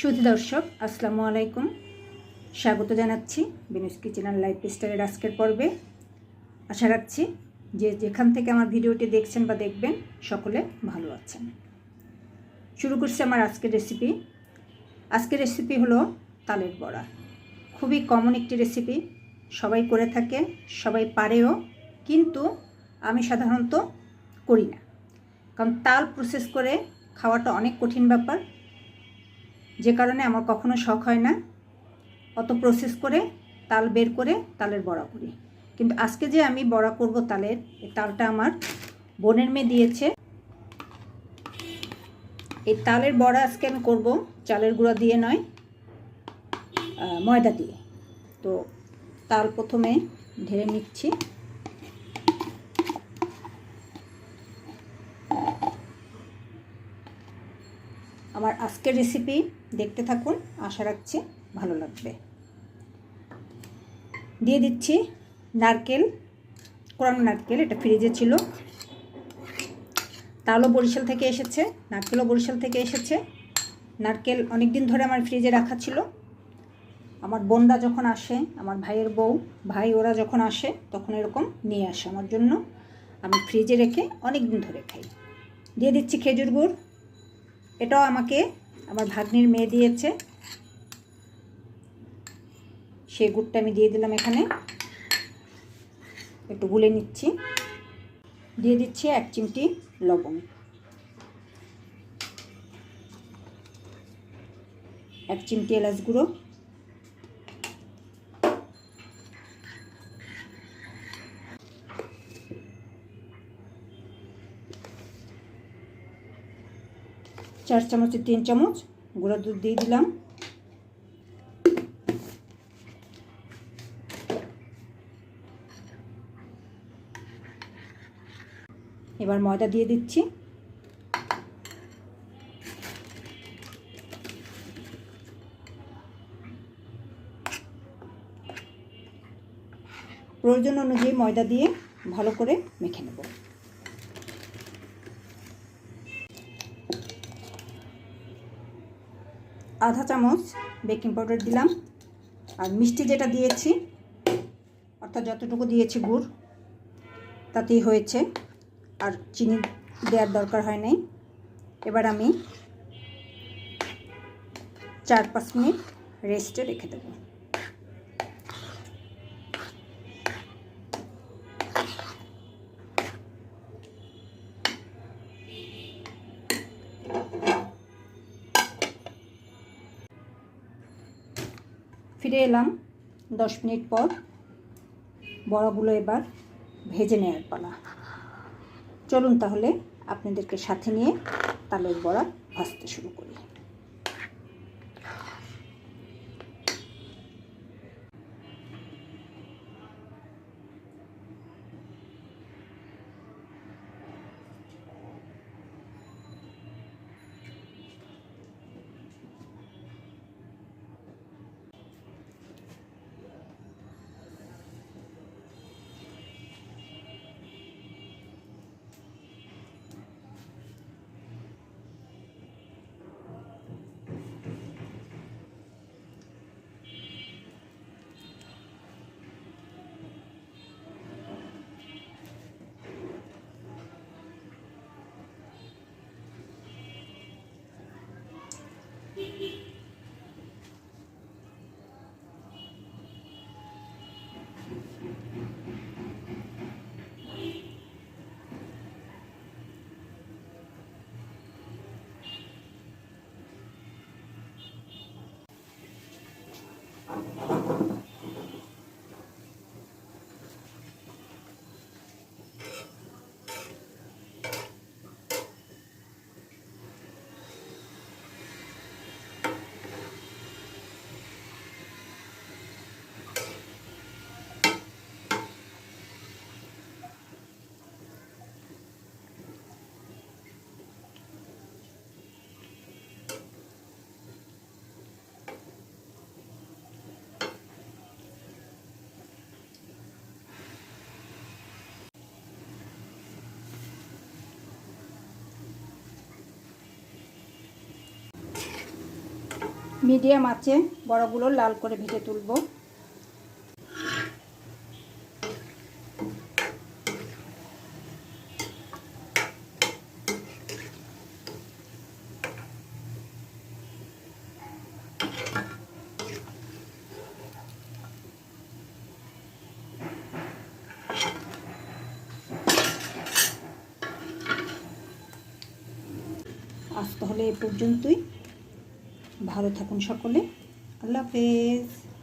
সুধী দর্শক, আসসালামু আলাইকুম। স্বাগত জানাচ্ছি বিনুস কিচেন লাইফ স্টাইলের আজকের পর্বে। আশা রাখছি যে যেখান থেকে আমার ভিডিওটি দেখছেন বা দেখবেন, সকলে ভালো আছেন। শুরু করছি আমার আজকের রেসিপি আজকের রেসিপি হলো তালের বড়া। খুবই কমন একটি রেসিপি সবাই করে থাকে, সবাই পারেও, কিন্তু আমি সাধারণত করি না। কারণ তাল প্রসেস করে খাওয়াটা অনেক কঠিন ব্যাপার। যে কারণে আমার কখনো শখ হয় না। অত প্রসেস করে তাল বের করে তালের বড়া করি। কিন্তু আজকে যে আমি বড়া করব তালের, এই তালটা আমার বোনের মেয়ে দিয়েছে। এই তালের বড়া আজকে আমি করব চালের গুঁড়া দিয়ে নয় ময়দা দিয়ে। তো তাল প্রথমে ঢেলে নিচ্ছি। আমার আজকের রেসিপি দেখতে থাকুন, আশা রাখছি ভালো লাগবে। দিয়ে দিচ্ছি নারকেল কোরআন নারকেল, এটা ফ্রিজে ছিল। তালও বরিশাল থেকে এসেছে, নারকেলও বরিশাল থেকে এসেছে। নারকেল অনেক দিন ধরে আমার ফ্রিজে রাখা ছিল। আমার বোনরা যখন আসে, আমার ভাইয়ের বউ, ভাই ওরা যখন আসে, তখন এরকম নিয়ে আসে। আমার জন্য আমি ফ্রিজে রেখে অনেক দিন ধরে খাই। দিয়ে দিচ্ছি খেজুর গুড়। এটাও আমাকে আমার ভাগ্নির মেয়ে দিয়েছে। সেই গুড়টা আমি দিয়ে দিলাম এখানে। একটু গুলে নিচ্ছি। দিয়ে দিচ্ছি এক চিমটি লবণ। এক চিমটি এলাচ গুঁড়ো। চার চামচের তিন চামচ গুঁড়া দুধ দিয়ে দিলাম। এবার ময়দা দিয়ে দিচ্ছি। প্রয়োজন অনুযায়ী ময়দা দিয়ে ভালো করে মেখে নেব। আধা চামচ বেকিং পাউডার দিলাম। আর মিষ্টি যেটা দিয়েছি, অর্থাৎ যতটুকু দিয়েছি গুড়, তাতেই হয়েছে। আর চিনি দেওয়ার দরকার হয় নাই। এবার আমি চার পাঁচ মিনিট রেস্টে রেখে দেবো। ফিরে এলাম দশ মিনিট পর। বড়াগুলো এবার ভেজে নেওয়ার পালা। চলুন তাহলে আপনাদেরকে সাথে নিয়ে তালের বড়া ভাজতে শুরু করি। মিডিয়াম আছে বড়গুলো লাল করে ভেজে তুলব। আজ তাহলে এ পর্যন্তই। ভালো থাকুন সকলে। আল্লাহ হাফেজ।